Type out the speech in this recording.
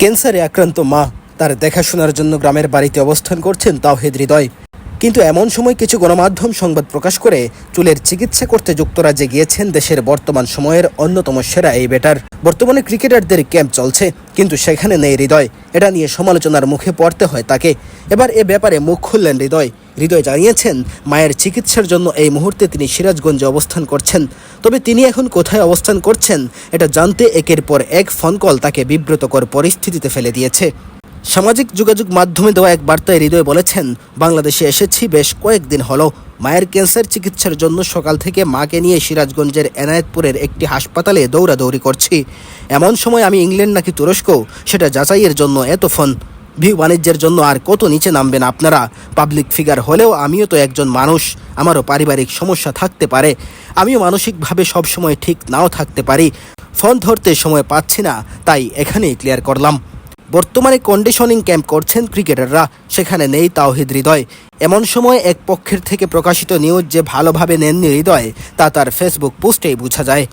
ক্যান্সারে আক্রান্ত মা। তার দেখাশোনার জন্য গ্রামের বাড়িতে অবস্থান করছেন তাওহেদ হৃদয়। কিন্তু এমন সময় কিছু গণমাধ্যম সংবাদ প্রকাশ করে চুলের চিকিৎসা করতে যুক্তরাজ্যে গিয়েছেন দেশের বর্তমান সময়ের অন্যতম সেরা এই বেটার বর্তমানে ক্রিকেটারদের ক্যাম্প চলছে, কিন্তু সেখানে নেই হৃদয়। এটা নিয়ে সমালোচনার মুখে পড়তে হয় তাকে। এবার এ ব্যাপারে মুখ খুললেন হৃদয়। হৃদয় জানিয়েছেন, মায়ের চিকিৎসার জন্য এই মুহূর্তে তিনি সিরাজগঞ্জে অবস্থান করছেন। তবে তিনি এখন কোথায় অবস্থান করছেন, এটা জানতে একের পর এক ফোন কল তাকে বিব্রতকর পরিস্থিতিতে ফেলে দিয়েছে। সামাজিক যোগাযোগ মাধ্যমে দেওয়া এক বার্তায় হৃদয় বলেছেন, বাংলাদেশে এসেছি, বেশ কয়েকদিন হলো। মায়ের ক্যান্সার চিকিৎসার জন্য সকাল থেকে মাকে নিয়ে সিরাজগঞ্জের এনায়েতপুরের একটি হাসপাতালে দৌড়াদৌড়ি করছি। এমন সময় আমি ইংল্যান্ড নাকি তুরস্ক? সেটা যাচাইয়ের জন্য এত ফোন। ভিউ বাণিজ্যের জন্য আর কত নিচে নামবেন আপনারা? পাবলিক ফিগার হলেও আমিও তো একজন মানুষ। আমারও পারিবারিক সমস্যা থাকতে পারে। আমিও মানসিকভাবে সবসময় ঠিক নাও থাকতে পারি। ফোন ধরতে সময় পাচ্ছি না, তাই এখানেই ক্লিয়ার করলাম। বর্তমানে কন্ডিশনিং ক্যাম্প করছেন ক্রিকেটাররা সেখানে নেই তাওহিদ হৃদয়। এমন সময় এক পক্ষের থেকে প্রকাশিত নিউজ যে ভালোভাবে নেননি হৃদয়, তা তার ফেসবুক পোস্টেই বোঝা যায়।